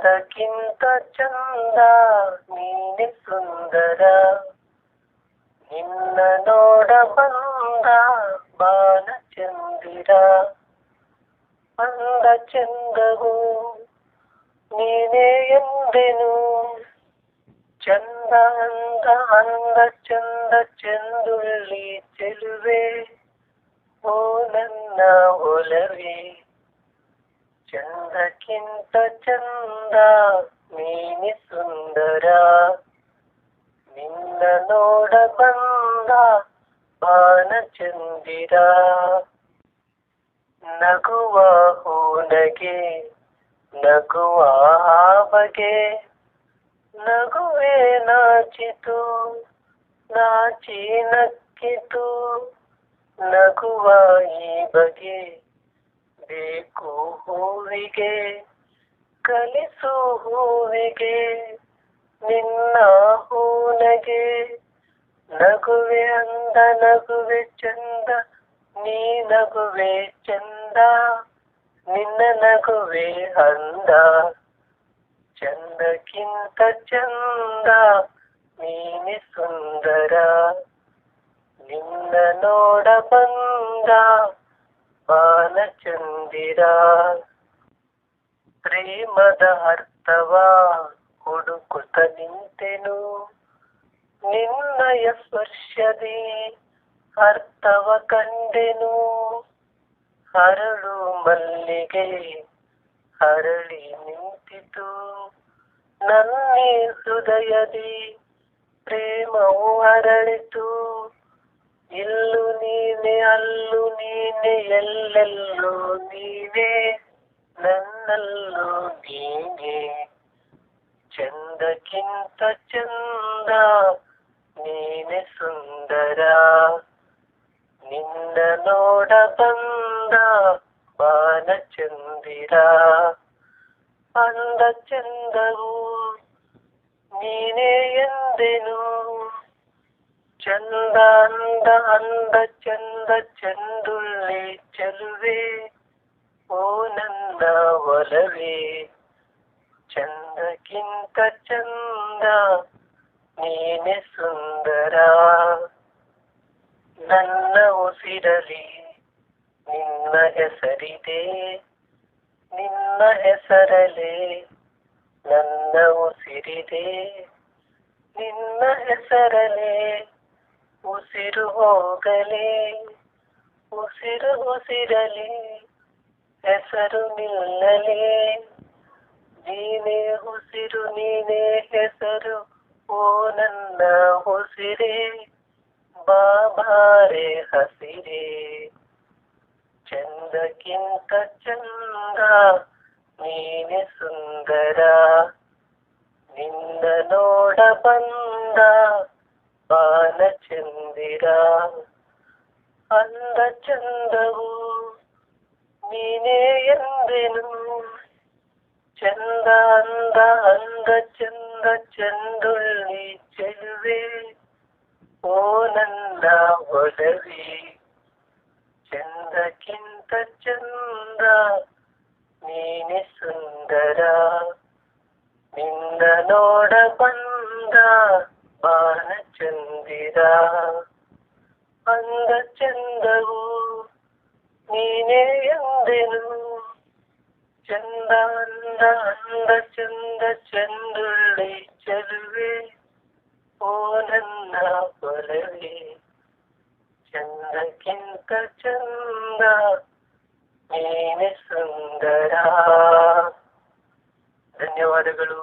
ಚಂದಕ್ಕಿಂತ ಚಂದ ನೀನೆ ಸುಂದರ ನಿನ್ನ ನೋಡ ಬಂದ ಬಾಲ ಚಂದಿರ ಅಂದ ಚಂದವು ನೀನೇ ಎಂದೆನು ಚಂದ ಅಂದ ಅಂದ ಚಂದ ಚಂದುಳ್ಳಿ ಚೆಲುವೆ ಓ ನನ್ನ ಒಲವೇ ಚಂದಕ್ಕಿಂತ ಚಂದ ನೀನೆ ಸುಂದರ ನಿನ್ನ ನೋಡ ಬಂದ ಬಾನ ಚಂದಿರ ನಗುವ ಹೂನಗೆ ನಗುವ ಬಗೆ ನಗುವೆ ನಾಚಿತು ನಾಚಿ ನಕ್ಕಿತು ನಗುವ ಈ ಬಗೆ ಬೇಕು ಹೂವಿಗೆ, ಕಲಿಸು ಹೂವಿಗೆ, ನಿನ್ನ ಹೂನಗೆ ನಗುವೆ ಅಂದ, ನಗುವೆ ಚಂದ, ನೀ ನಗುವೆ ಚಂದ, ನಿನ್ನ ನಗುವೆ ಅಂದ. ಚಂದಕ್ಕಿಂತ ಚಂದ, ನೀನೆ ಸುಂದರ, ನಿನ್ನ ನೋಡ ಬಂದ. ಬಾಲ ಚಂದಿರ ಪ್ರೇಮದ ಅರ್ಥವ ಹುಡುಕುತ ನಿಂತೆನು. ನಿನ್ನಯ ಸ್ಪರ್ಶದಿ ಅರ್ಥವ ಕಂಡೆನು. ಹರಳು ಮಲ್ಲಿಗೆ ಹರಳಿ ನಿಂತಿತು. ನನ್ನೇ ಹೃದಯದಿ ಪ್ರೇಮವು ಇಲ್ಲು ನೀನೆ ಅಲ್ಲು ನೀನೆ ಎಲ್ಲೆಲ್ಲೂ ನೀನೆ ನನ್ನಲ್ಲೂ ನೀನೆ ಚಂದಕ್ಕಿಂತ ಚಂದ ನೀನೆ ಸುಂದರ ನಿನ್ನ ನೋಡ ಬಂದ ಬಾಲ ಚಂದಿರ ಅಂದ ಚಂದವು ನೀನೇ ಎಂದೆನು ಚಂದ ಅಂದ ಅಂದ ಚಂದ ಚಂದುಳ್ಳಿ ಚೆಲುವೆ, ಓ ನಂದ ಒಲವೇ, ಚಂದಕ್ಕಿಂತ ಚಂದ ನೀನೆ ಸುಂದರ. ನನ್ನ ಉಸಿರಲಿ ನಿನ್ನ ಹೆಸರಿದೆ, ನಿನ್ನ ಹೆಸರಲೆ ನನ್ನ ಉಸಿರಿದೆ, ನಿನ್ನ ಹೆಸರಲೆ ಉಸಿರು ಹೋಗಲೇ, ಉಸಿರು ಉಸಿರಲಿ, ಹೆಸರು ನಿಲ್ಲಲೇ. ನೀನೇ ಉಸಿರು, ನೀನೇ ಹೆಸರು, ಓ ನನ್ನ ಉಸಿರೇ, ಬಾಬಾರೆ ಹಸಿರೇ. ಚಂದಕ್ಕಿಂತ ಚಂದ, ನೀನೆ ಸುಂದರ, ನಿನ್ನ ನೋಡ ಬಂದ ബാലചന്ദ്ര അന്തചന്തവും മീനേയെന്തിനും ചെന്ത അന്ത അന്ത ചെന്ത ചെന്തുള്ളി ചെല്ലുവേ ഓനന്ത ഒലവി. ചെന്ത കിന്ത ചെന്ത മീനി സുന്ദര. നിന്നനോട ബന്ധ ಸುಂದರ ನಿನ್ನ ನೋಡ ಬಂದ ಬಾಲ ಚಂದಿರ ಅಂದ ಚಂದವು ನೀನೇ ಎಂದೆನು ಚಂದ ಅಂದ ಅಂದ ಚಂದ ಚಂದುಳ್ಳಿ ಚೆಲುವೆ ಓ ನನ್ನ ಒಲವೇ ಚಂದಕ್ಕಿಂತ ಚಂದ ನೀನೆ ಸುಂದರ ಧನ್ಯವಾದಗಳು